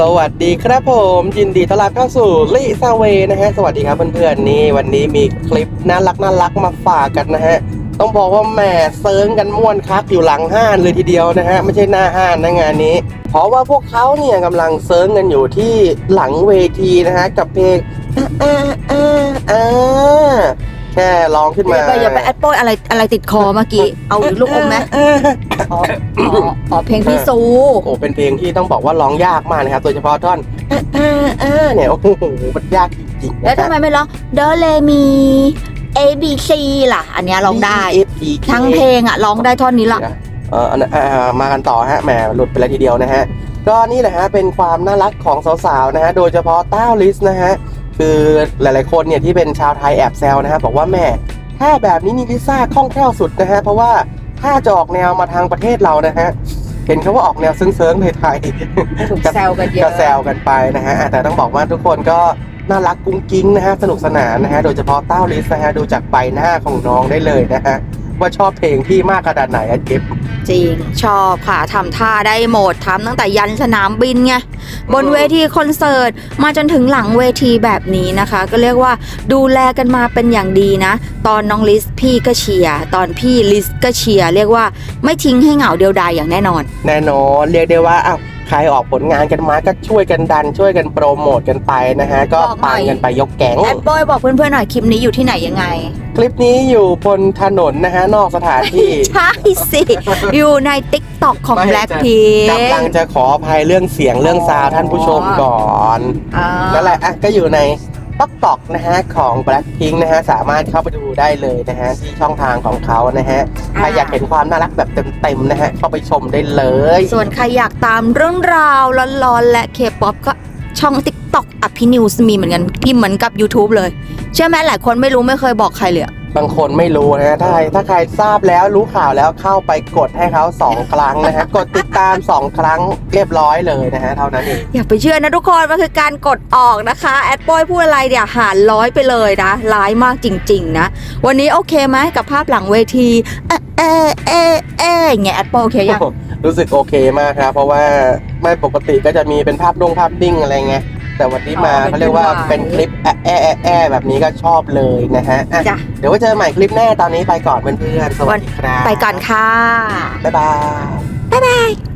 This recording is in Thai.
สวัสดีครับผมยินดีต้อนรับเข้าสู่ลิซาเวนะฮะสวัสดีครับเพื่อนๆนี่วันนี้มีคลิปน่ารักน่ารักมาฝากกันนะฮะต้องบอกว่าแหมเซิร์งกันม่วนคักอยู่หลังห้านเลยทีเดียวนะฮะไม่ใช่หน้าห้านนะงานนี้ เพราะว่าพวกเขาเนี่ยกำลังเซิร์งกันอยู่ที่หลังเวทีนะฮะกับเพลงอ่าอ่า แค่ร้องขึ้นมาอย่าไปอย่าไปแอดโป้ยอะไรอะไรติดคอเมื่อกี้ เอาลูกอมไหมอ๋ออ๋ออ๋อเพลงพี่ซูโอ้เป็นเพลงที่ต้องบอกว่าร้องยากมากนะครับโดยเฉพาะท่อนอ่าอ่าอ่าเนี่ยโอ้โหมันยากจริงๆนะแล้วทำไมไม่ร้องโดเลมี A B C ล่ะ อันเนี้ยร้องได้ F P K ทั้งเพลงอะร้องได้ท่อนนี้ละเอออันนั้นอ่ามากันต่อฮะแหมหลุดไปแล้วทีเดียวนะฮะก็นี่แหละฮะเป็นความน่ารักของสาวๆนะฮะโดยเฉพาะต้าลิสนะฮะ คือหลายๆคนเนี่ยที่เป็นชาวไทยแอบแซวนะฮะบอกว่าแม่ถ้าแบบนี้นี่ลิซ่าคล่องแคล่วสุดนะฮะเพราะว่าถ้าจะออกแนวมาทางประเทศเรานะฮะเห็นเขาว่าออกแนวซึ้งๆไทยๆถูกแซวกันเยก็อะแซวกันไปนะฮะอะแต่ต้องบอกว่าทุกคนก็น่ารักกุ้งกิ้งนะฮะสนุกสนานนะฮะโดยเฉพาะเต้าลิสนะฮะดูจากใบหน้าของน้องได้เลยนะฮะว่าชอบเพลงที่มากขนาดไหนอะเจ็บ จริง ชอบค่ะทำท่าได้หมดทำตั้งแต่ยันสนามบินไง บนเวทีคอนเสิร์ต มาจนถึงหลังเวทีแบบนี้นะคะ ก็เรียกว่าดูแลกันมาเป็นอย่างดีนะ ตอนน้องลิสพี่ก็เชียร์ตอนพี่ลิสก็เชียร์เรียกว่าไม่ทิ้งให้เหงาเดียวดายอย่างแน่นอน แน่นอนเรียกได้ว่าอ้าว รออกผลงานกันมาก็ช่วยกันดัน ช่วยกันโปรโมทกันไปนะฮะ ก็บอกหน่ปัอยงกันไปยกแก๊งแอดบอยบอกเพื่อนๆหน่อยคลิปนี้อยู่ที่ไหนยังไง คลิปนี้อยู่บนถนนนะฮะ นอกสถานที่ ใช่สิ อยู่ใน t ิ k t o k ของไม่ Blackpink กำลังจะขออภัยเรื่องเสียงเรื่องซาวด์ท่านผู้ชมก่อนอ่านั่นแหละอะก็อยู่ใน ต๊อกตอกนะฮะของ Blackpink นะฮะสามารถเข้าไปดูได้เลยนะฮะที่ช่องทางของเขานะฮะใครอยากเห็นความน่ารักแบบเต็มๆนะฮะเข้าไปชมได้เลย ส่วนใครอยากตามเรื่องราวร้อนๆและ K-POP ก็ช่อง TikTok อภินิวส์มีเหมือนกันพิมพ์เหมือนกับ YouTube เลย เชื่อไหมหลายคนไม่รู้ไม่เคยบอกใครเลยอะ บางคนไม่รู้นะฮะถ้าใครถ้าใครทราบแล้วรู้ข่าวแล้วเข้าไปกดให้เขาสองครั้งนะฮะกดติดตามสองครั้งเรียบร้อยเลยนะฮะเท่านั้นเองอย่าไปเชื่อนะทุกคนมันคือการกดออกนะคะแอดบอยพูดอะไรเดี๋ยวหารร้อยไปเลยนะร้ายมากจริง ๆ นะ วันนี้โอเคไหมกับภาพหลังเวทีเอเอเอเออย่างเงี้ยแอดบอยโอเคยังรู้สึกโอเคมากครับเพราะว่าไม่ปกติก็จะมีเป็นภาพดงภาพนิ่งอะไรเงี้ย แต่วันนี้มาอ๋อเป็นเขาเรียกว่าเป็นเป็นคลิปแอะแอะแอะแอะแบบนี้ก็ชอบเลยนะฮะอะจ้ะ เดี๋ยวไว้เจอใหม่คลิปหน้าตอนนี้ไปก่อนเพื่อนๆสวัสดีครับไปก่อนค่ะ บ๊ายบายบ๊ายบาย